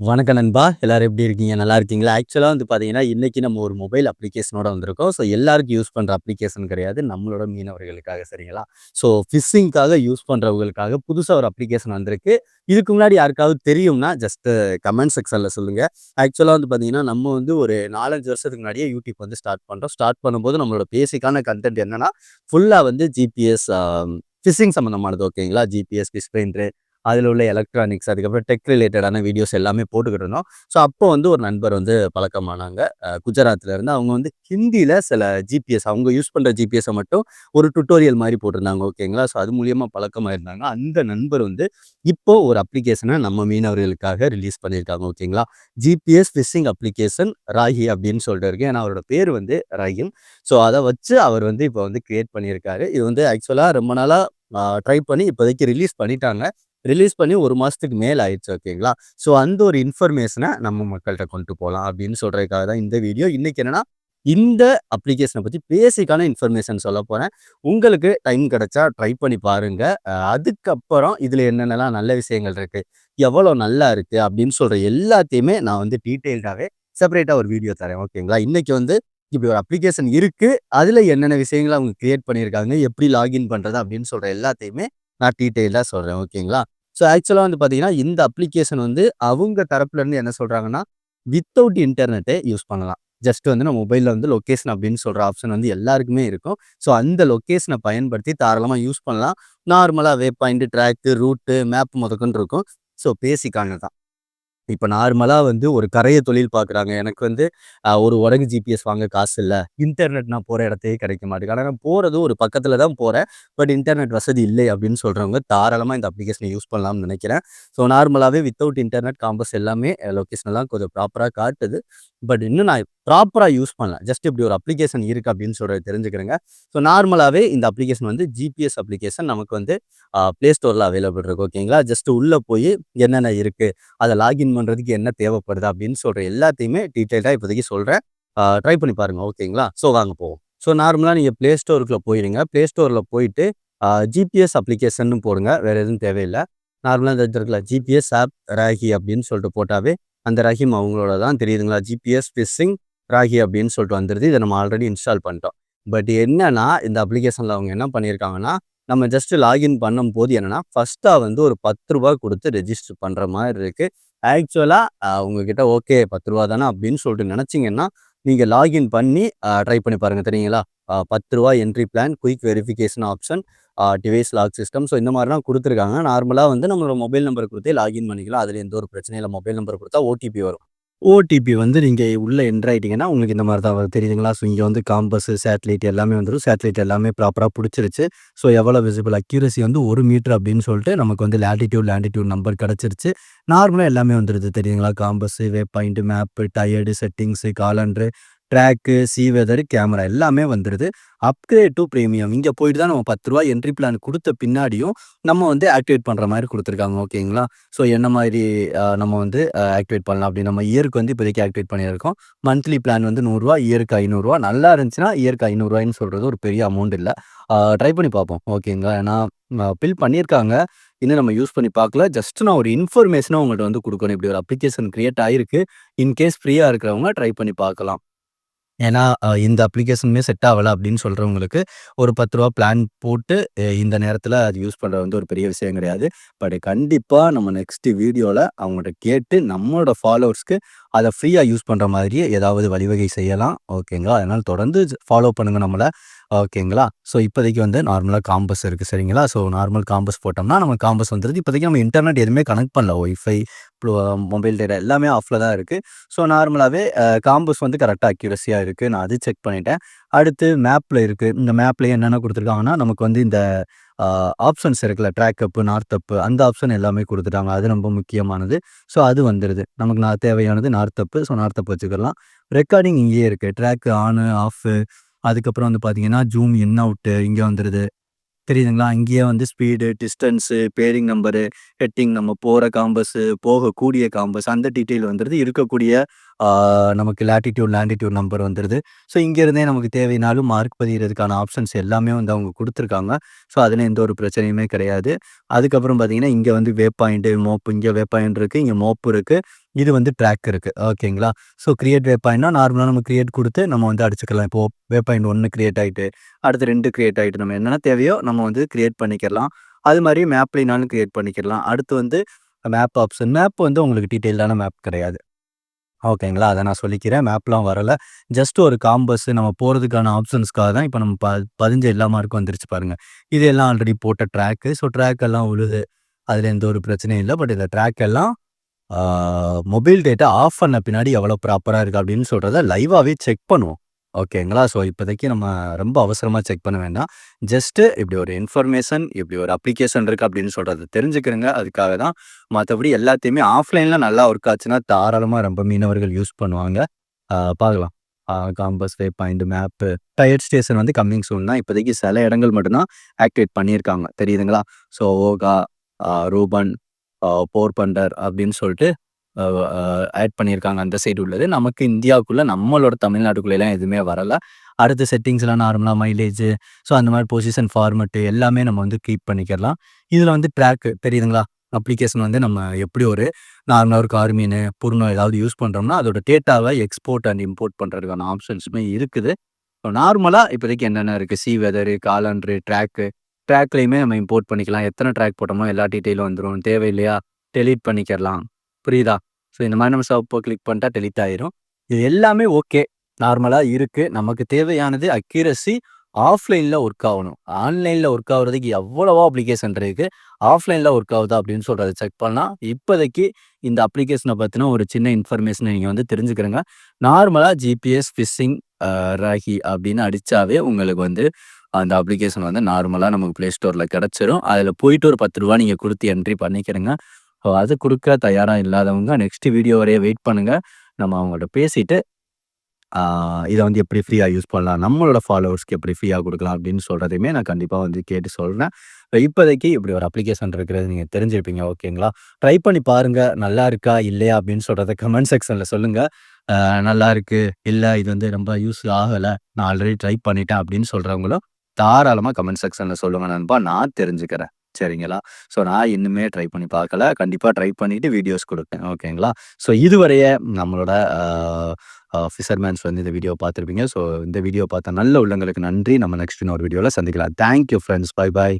வணக்கம் நண்பா. எல்லாரும் எப்படி இருக்கீங்க? நல்லா இருக்கீங்களா? ஆக்சுவலாக வந்து பார்த்தீங்கன்னா, இன்றைக்கி நம்ம ஒரு மொபைல் அப்ளிகேஷனோட வந்திருக்கோம். ஸோ எல்லாருக்கும் யூஸ் பண்ணுற அப்ளிகேஷன் கிடையாது. நம்மளோட மீனவர்களுக்காக சரிங்களா? ஸோ ஃபிஷ்ஷிங்க்காக யூஸ் பண்ணுறவங்களுக்காக புதுசாக ஒரு அப்ளிகேஷன் வந்திருக்கு. இதுக்கு முன்னாடி யாருக்காவது தெரியும்னா, ஜஸ்ட்டு கமெண்ட் செக்ஷனில் சொல்லுங்கள் ஆக்சுவலாக வந்து பார்த்தீங்கன்னா, நம்ம வந்து ஒரு 4, 5 வருஷத்துக்கு முன்னாடியே யூடியூப் வந்து ஸ்டார்ட் பண்ணுறோம் ஸ்டார்ட் பண்ணும்போது நம்மளோட பேசிக்கான கன்டென்ட் என்னென்னா ஃபுல்லாக வந்து ஜிபிஎஸ் ஃபிஷிங் சம்மந்தமானது ஓகேங்களா? ஜிபிஎஸ், ஃபிஷ் பெயிண்ட்ரு அதில் உள்ள எலக்ட்ரானிக்ஸ் அதுக்கப்புறம் டெக் ரிலேட்டடான வீடியோஸ் எல்லாமே போட்டுக்கிட்டு இருந்தோம். ஸோ அப்போ வந்து ஒரு நண்பர் வந்து பழக்கமானாங்க. குஜராத்தில் இருந்து. அவங்க வந்து ஹிந்தியில் சில ஜிபிஎஸ் அவங்க யூஸ் பண்ணுற ஜிபிஎஸ்ஸ மட்டும் ஒரு டுட்டோரியல் மாதிரி போட்டிருந்தாங்க ஓகேங்களா? ஸோ அது மூலியமா பழக்கமாயிருந்தாங்க. அந்த நண்பர் வந்து இப்போ ஒரு அப்ளிகேஷனை நம்ம மீனவர்களுக்காக ரிலீஸ் பண்ணியிருக்காங்க ஓகேங்களா? ஜிபிஎஸ் ஃபிஷிங் அப்ளிகேஷன் ராகி அப்படின்னு சொல்லிட்டு இருக்கேன் ஏன்னா அவரோட பேர் வந்து ராகிம் ஸோ அதை வச்சு அவர் வந்து இப்போ வந்து கிரியேட் பண்ணியிருக்காரு. இது வந்து ஆக்சுவலாக ரொம்ப நாளாக ட்ரை பண்ணி இப்போதைக்கு ரிலீஸ் பண்ணிட்டாங்க. ரிலீஸ் பண்ணி ஒரு மாதத்துக்கு மேல் ஆயிடுச்சு ஓகேங்களா? ஸோ அந்த ஒரு இன்ஃபர்மேஷனை நம்ம மக்கள்கிட்ட கொண்டு போகலாம் அப்படின்னு சொல்கிறதுக்காக தான் இந்த வீடியோ. இன்றைக்கி என்னென்னா இந்த அப்ளிகேஷனை பற்றி பேசிக்கான இன்ஃபர்மேஷன் சொல்ல போகிறேன் உங்களுக்கு டைம் கிடைச்சா ட்ரை பண்ணி பாருங்கள் அதுக்கப்புறம் இதில் என்னென்னலாம் நல்ல விஷயங்கள் இருக்குது எவ்வளோ நல்லா இருக்குது அப்படின்னு சொல்கிற எல்லாத்தையுமே நான் வந்து டீட்டெயில்டாகவே செப்பரேட்டாக ஒரு வீடியோ தரேன் ஓகேங்களா? இன்றைக்கி வந்து இப்படி ஒரு அப்ளிகேஷன் இருக்குது அதில் என்னென்ன விஷயங்களை அவங்க க்ரியேட் பண்ணியிருக்காங்க, எப்படி லாகின் பண்ணுறது அப்படின்னு சொல்கிற எல்லாத்தையுமே நான் டீட்டெயிலாக சொல்கிறேன் ஓகேங்களா? ஸோ ஆக்சுவலாக வந்து பார்த்தீங்கன்னா, இந்த அப்ளிகேஷன் வந்து அவங்க தரப்புலேருந்து என்ன சொல்கிறாங்கன்னா வித்தவுட் இன்டர்நெட்டே யூஸ் பண்ணலாம். ஜஸ்ட் வந்து நம்ம மொபைலில் வந்து லொக்கேஷன் அப்படின்னு சொல்கிற ஆப்ஷன் வந்து எல்லாருக்குமே இருக்கும். ஸோ அந்த லொக்கேஷனை பயன்படுத்தி தாராளமாக யூஸ் பண்ணலாம். நார்மலாக way point track route map முதக்குன்னு இருக்கும். ஸோ பேசிக்கானது தான். இப்போ நார்மலாக வந்து ஒரு கரைய தொழில் பார்க்குறாங்க. எனக்கு வந்து ஒரு உடங்கு ஜிபிஎஸ் வாங்க காசு இல்லை இன்டர்நெட் நான் போகிற இடத்தையே கிடைக்க மாட்டேங்குது. ஆனால் நான் போகிறதும் ஒரு பக்கத்தில் தான் போகிறேன் பட் இன்டர்நெட் வசதி இல்லை அப்படின்னு சொல்கிறவங்க தாராளமாக இந்த அப்ளிகேஷனை யூஸ் பண்ணலாம்னு நினைக்கிறேன். ஸோ நார்மலாகவே வித்தவுட் இன்டர்நெட் காம்பஸ் எல்லாமே லொக்கேஷன்லாம் கொஞ்சம் ப்ராப்பராக காட்டுது. பட் இன்னும் நான் ப்ராப்பராக யூஸ் பண்ணலாம் ஜஸ்ட் இப்படி ஒரு அப்ளிகேஷன் இருக்கு அப்படின்னு சொல்கிறத தெரிஞ்சுக்கிறேங்க ஸோ நார்மலாகவே இந்த அப்ளிகேஷன் வந்து ஜிபிஎஸ் அப்ளிகேஷன் நமக்கு வந்து ப்ளே ஸ்டோரில் அவைலபிள் இருக்கு ஓகேங்களா? ஜஸ்ட் உள்ளே போய் என்னென்ன இருக்குது அதை லாகின் பண்ணுறதுக்கு என்ன தேவைப்படுது அப்படின்னு சொல்கிற எல்லாத்தையுமே டீட்டெயிலாக இப்போதைக்கு சொல்கிறேன் ட்ரை பண்ணி பாருங்கள் ஓகேங்களா? ஸோ வாங்க போவோம். ஸோ நார்மலாக நீங்கள் ப்ளே ஸ்டோருக்குள்ளே போயிடுங்க ப்ளே ஸ்டோரில் போயிட்டு ஜிபிஎஸ் அப்ளிகேஷன்னு போடுங்க. வேறு எதுவும் தேவையில்லை நார்மலாக இந்த இருக்குல்ல ஜிபிஎஸ் ஆப் ராகி அப்படின்னு சொல்லிட்டு போட்டாவே அந்த ரஹீம் அவங்களோட தான் தெரியுதுங்களா? ஜிபிஎஸ் ஃபிஷிங் ராகி அப்படின்னு சொல்லிட்டு வந்துடுது இதை நம்ம ஆல்ரெடி இன்ஸ்டால் பண்ணிட்டோம். பட் என்னன்னா, இந்த அப்ளிகேஷனில் அவங்க என்ன பண்ணியிருக்காங்கன்னா, நம்ம ஜஸ்ட் லாகின் பண்ணும் போது என்னென்னா ஃபஸ்ட்டாக வந்து ஒரு பத்து ரூபா கொடுத்து ரெஜிஸ்டர் பண்ணுற மாதிரி இருக்குது ஆக்சுவலாக உங்ககிட்ட ஓகே பத்து ரூபா தானே அப்படின்னு சொல்லிட்டு நினச்சிங்கன்னா நீங்கள் லாகின் பண்ணி ட்ரை பண்ணி பாருங்கள் தெரியுங்களா? பத்து ரூபா entry plan, quick verification option, device lock system. So இந்த மாதிரிலாம் கொடுத்துருக்காங்க நார்மலாக வந்து நம்மளோட மொபைல் நம்பர் கொடுத்தே லாகின் பண்ணிக்கலாம். அதில் எந்த ஒரு பிரச்சனையும் மொபைல் நம்பர் கொடுத்தா ஓடிபி வரும். ஓடிபி வந்து நீங்கள் உள்ளே என்ட்ராயிட்டிங்கன்னா உங்களுக்கு இந்த மாதிரி தான் வரும். தெரியுதுங்களா? ஸோ இங்கே வந்து காம்பஸ், சேட்டலைட் எல்லாமே வந்துடும் சேட்டலைட் எல்லாமே ப்ராப்பராக பிடிச்சிருச்சு. ஸோ எவ்வளோ விசிபிள் அக்யூரசி வந்து ஒரு மீட்டர் அப்படின்னு சொல்லிட்டு நமக்கு வந்து லேட்டிடியூட் லேண்டிடியூட் நம்பர் கிடச்சிருச்சு. நார்மலாக எல்லாமே வந்துடுது தெரியுங்களா? காம்பஸ், வே point, map tired, settings calendar track sea weather, camera எல்லாமே வந்துடுது அப்கிரேட் டூ ப்ரீமியம் இங்கே போயிட்டு தான் நம்ம பத்து ரூபா என்ட்ரி பிளான் கொடுத்த பின்னாடியும் நம்ம வந்து ஆக்டிவேட் பண்ணுற மாதிரி கொடுத்துருக்காங்க ஓகேங்களா? ஸோ என்ன மாதிரி நம்ம வந்து ஆக்டிவேட் பண்ணலாம் அப்படின்னு நம்ம இயருக்கு வந்து இப்போதைக்கு ஆக்டிவேட் பண்ணியிருக்கோம். மந்த்லி பிளான் வந்து நூறுரூவா இயருக்கு ஐநூறுரூவா நல்லா இருந்துச்சுன்னா இயருக்கு ஐநூறுரூவாயின்னு சொல்கிறது ஒரு பெரிய அமௌண்ட் இல்லை ட்ரை பண்ணி பார்ப்போம் ஓகேங்களா? ஏன்னா பில் பண்ணியிருக்காங்க. இன்னும் நம்ம யூஸ் பண்ணி பார்க்கல. ஜஸ்ட் நான் ஒரு இன்ஃபர்மேஷனாக உங்கள்கிட்ட வந்து கொடுக்கணும் இப்படி ஒரு அப்ளிகேஷன் க்ரியேட் ஆகிருக்கு இன்கேஸ் ஃப்ரீயாக இருக்கிறவங்க ட்ரை பண்ணி பார்க்கலாம். ஏன்னா இந்த அப்ளிகேஷனுமே செட் ஆகலை அப்படின்னு சொல்கிறவங்களுக்கு ஒரு பத்து ரூபா பிளான் போட்டு இந்த நேரத்தில் அது யூஸ் பண்ணுறது வந்து ஒரு பெரிய விஷயம் கிடையாது. பட் கண்டிப்பாக நம்ம நெக்ஸ்ட் வீடியோவில் அவங்கள்ட்ட கேட்டு நம்மளோட ஃபாலோவர்ஸ்க்கு அதை ஃப்ரீயாக யூஸ் பண்ணுற மாதிரி ஏதாவது வழிவகை செய்யலாம். ஓகேங்களா? அதனால் தொடர்ந்து ஃபாலோ பண்ணுங்க நம்மளை ஓகேங்களா? ஸோ இப்போதைக்கு வந்து நார்மலாக காம்பஸ் இருக்குது சரிங்களா? ஸோ நார்மல் காம்பஸ் போட்டோம்னா நம்ம காம்பஸ் வந்துடுது இப்போதைக்கு நம்ம இன்டர்நெட் எதுவுமே கனெக்ட் பண்ணல. ஒய்ஃபை, ப்ளோ மொபைல் டேட்டா எல்லாமே ஆஃபில் தான் இருக்குது ஸோ நார்மலாகவே காம்பஸ் வந்து கரெக்டாக அக்யூரஸியாக இருக்குது நான் அது செக் பண்ணிட்டேன். அடுத்து மேப்பில் இருக்குது இந்த மேப்பில் என்னென்ன கொடுத்துருக்காங்கன்னா நமக்கு வந்து இந்த ஆப்ஷன்ஸ் இருக்குல்ல. ட்ராக் நார்த்தப்பு நார்த் அந்த ஆப்ஷன் எல்லாமே கொடுத்துட்டாங்க. அது ரொம்ப முக்கியமானது. ஸோ அது வந்துடுது நமக்கு நான் தேவையானது நார்த் ஸோ நார்த் அப் வச்சுக்கலாம். ரெக்கார்டிங் இங்கேயே இருக்குது ட்ராக் ஆனு, ஆஃபு அதுக்கப்புறம் வந்து பார்த்தீங்கன்னா, ஜூம் இன், அவுட்டு இங்கே வந்துடுது தெரியுதுங்களா? இங்கேயே வந்து speed, distance bearing number, heading நம்ம போகிற காம்பஸ், போகக்கூடிய காம்பஸ் அந்த டீட்டெயில் வந்துடுது இருக்கக்கூடிய நமக்கு லேட்டிடியூட், லேண்டிடியூட் நம்பர் வந்துடுது ஸோ இங்கேருந்தே நமக்கு தேவைனாலும் மார்க் பதிகிறதுக்கான ஆப்ஷன்ஸ் எல்லாமே வந்து அவங்க கொடுத்துருக்காங்க ஸோ அதில் எந்த ஒரு பிரச்சனையுமே கிடையாது. அதுக்கப்புறம் பார்த்தீங்கன்னா, இங்கே வந்து வே பாயிண்ட்டு மோப்பு இங்கே வே பாயிண்ட் இருக்குது இங்கே மோப்பு இருக்குது இது வந்து ட்ராக் இருக்குது ஓகேங்களா? ஸோ கிரியேட் வே பாயிண்ட்னா நார்மலாக நம்ம கிரியேட் கொடுத்து நம்ம வந்து அடிச்சுக்கலாம். இப்போ வே பாயிண்ட் ஒன்று கிரியேட் ஆகிட்டு அடுத்து ரெண்டு கிரியேட் ஆகிட்டு நம்ம என்னென்ன தேவையோ நம்ம வந்து கிரியேட் பண்ணிக்கலாம் அது மாதிரி மேப்லேனாலும் கிரியேட் பண்ணிக்கலாம் அடுத்து வந்து மேப் ஆப்ஷன். மேப் வந்து உங்களுக்கு டீட்டெயிலான மேப் கிடையாது. ஓகேங்களா? அத நான் சொல்லிக்கிறேன். மேப்லாம் வரல. ஜஸ்ட் ஒரு காம்பஸ் நம்ம போறதுக்கான ஆப்ஷன்ஸ்க்காக தான் இப்ப நம்ம ப பதிஞ்ச எல்லா மார்க்கும் வந்துருச்சு பாருங்க. இது எல்லாம் ஆல்ரெடி போட்ட ட்ராக்கு. ஸோ ட்ராக் எல்லாம் உழுது. அதில் எந்த ஒரு பிரச்சனையும் இல்ல. பட் இந்த ட்ராக் எல்லாம் மொபைல் டேட்டா ஆஃப் பண்ண பின்னாடி எவ்வளோ ப்ராப்பரா இருக்குது அப்படின்னு சொல்றத லைவாகவே செக் பண்ணுவோம். ஓகேங்களா? ஸோ இப்போதைக்கு நம்ம ரொம்ப அவசரமாக செக் பண்ண வேண்டாம். ஜஸ்ட்டு இப்படி ஒரு இன்ஃபர்மேஷன், இப்படி ஒரு அப்ளிகேஷன் இருக்குது அப்படின்னு சொல்கிறத தெரிஞ்சுக்கிறங்க. அதுக்காக தான். மற்றபடி எல்லாத்தையுமே ஆஃப்லைனில் நல்லா ஒர்க் ஆச்சுன்னா, தாராளமாக ரொம்ப மீனவர்கள் யூஸ் பண்ணுவாங்க. பார்க்கலாம். Compass, way point, map, tide station வந்து கம்மிங் சூன் தான். இப்போதைக்கு சில இடங்கள் மட்டும்தான் ஆக்டிவேட் பண்ணியிருக்காங்க. தெரியுதுங்களா? ஸோ ஓகா, ரூபன், போர் பண்டர் அப்படின்னு சொல்லிட்டு ஆட் பண்ணியிருக்காங்க அந்த சைடு உள்ளது. நமக்கு இந்தியாவுக்குள்ளே நம்மளோட தமிழ்நாட்டுக்குள்ளலாம் எதுவுமே வரல. அடுத்த செட்டிங்ஸ்லாம் நார்மலாக மைலேஜ் ஸோ அந்த மாதிரி பொசிஷன் ஃபார்மெட்டு எல்லாமே நம்ம வந்து கீப் பண்ணிக்கலாம் இதில் வந்து ட்ராக்கு தெரியுதுங்களா? அப்ளிகேஷன் வந்து நம்ம எப்படி ஒரு நார்மலாக ஒரு கார்மினு, புருணம் ஏதாவது யூஸ் பண்ணுறோம்னா அதோட டேட்டாவை எக்ஸ்போர்ட் அண்ட் இம்போர்ட் பண்ணுறதுக்கான ஆப்ஷன்ஸுமே இருக்குது. ஸோ நார்மலாக இப்போதைக்கு என்னென்ன இருக்குது சி வெதரு, காலண்டரு, ட்ராக்கு. ட்ராக்லேயுமே நம்ம இம்போர்ட் பண்ணிக்கலாம். எத்தனை ட்ராக் போட்டோமோ எல்லா டீட்டெயிலும் வந்துடும் தேவையில்லையா? டெலீட் பண்ணிக்கலாம் புரியுதா? ஸோ இந்த மாதிரி நம்ம சிவப்ப கிளிக் பண்ணிட்டா டெலிட் ஆயிரும். இது எல்லாமே ஓகே. நார்மலாக இருக்கு. நமக்கு தேவையானது அக்யூரசி ஆஃப்லைனில் ஒர்க் ஆகணும் ஆன்லைனில் ஒர்க் ஆகுறதுக்கு எவ்வளவோ அப்ளிகேஷன் இருக்கு. ஆஃப்லைனில் ஒர்க் ஆகுதா அப்படின்னு சொல்றத செக் பண்ணலாம் இப்போதைக்கு இந்த அப்ளிகேஷனை பற்றின ஒரு சின்ன இன்ஃபர்மேஷனை நீங்கள் வந்து தெரிஞ்சுக்கிறங்க. நார்மலாக ஜிபிஎஸ் ஃபிஷிங் ராகி அப்படின்னு அடித்தாவே உங்களுக்கு வந்து அந்த அப்ளிகேஷன் வந்து நார்மலாக நமக்கு ப்ளே ஸ்டோரில் கிடச்சிரும் அதில் போயிட்டு ஒரு பத்து ரூபா நீங்கள் கொடுத்து என்ட்ரி பண்ணிக்கிறங்க. ஸோ அது குடுக்க தயாரா இல்லாதவங்க நெக்ஸ்ட் வீடியோ வரைய வெயிட் பண்ணுங்க. நம்ம அவங்கள்ட்ட பேசிட்டு, ஆ இத வந்து எப்படி ஃப்ரீயா யூஸ் பண்ணலாம்? நம்மளோட ஃபாலோவர்ஸ்க்கு எப்படி ஃப்ரீயா குடுக்கலாம்? அப்படின்னு சொல்றதையுமே நான் கண்டிப்பா வந்து கேட்டு சொல்றேன். இப்போதைக்கு இப்படி ஒரு அப்ளிகேஷன் இருக்கிறது நீங்க தெரிஞ்சிருப்பீங்க. ஓகேங்களா? ட்ரை பண்ணி பாருங்க. நல்லா இருக்கா? இல்லையா? அப்படின்னு சொல்றத கமெண்ட் செக்ஷன்ல சொல்லுங்க. அ நல்லா இருக்கு. இல்ல இது வந்து ரொம்ப யூஸ் ஆகல. நான் ஆல்ரெடி ட்ரை பண்ணிட்டேன் அப்படின்னு சொல்றவங்களும் தாராளமா கமெண்ட் செக்ஷன்ல சொல்லுங்க நண்பா. நான் தெரிஞ்சுக்கிறேன். சரிங்களா? ஸோ நான் இன்னுமே ட்ரை பண்ணி பார்க்கல. கண்டிப்பா ட்ரை பண்ணிட்டு வீடியோஸ் கொடுப்பேன் ஓகேங்களா? ஸோ இதுவரைய நம்மளோட ஃபிஷர்மேன்ஸ் வந்து இந்த வீடியோ பார்த்துருப்பீங்க. ஸோ இந்த வீடியோ பார்த்த நல்ல உள்ளங்களுக்கு நன்றி. நம்ம நெக்ஸ்ட் இன்னொரு வீடியோவில் சந்திக்கலாம். Thank you friends. Bye bye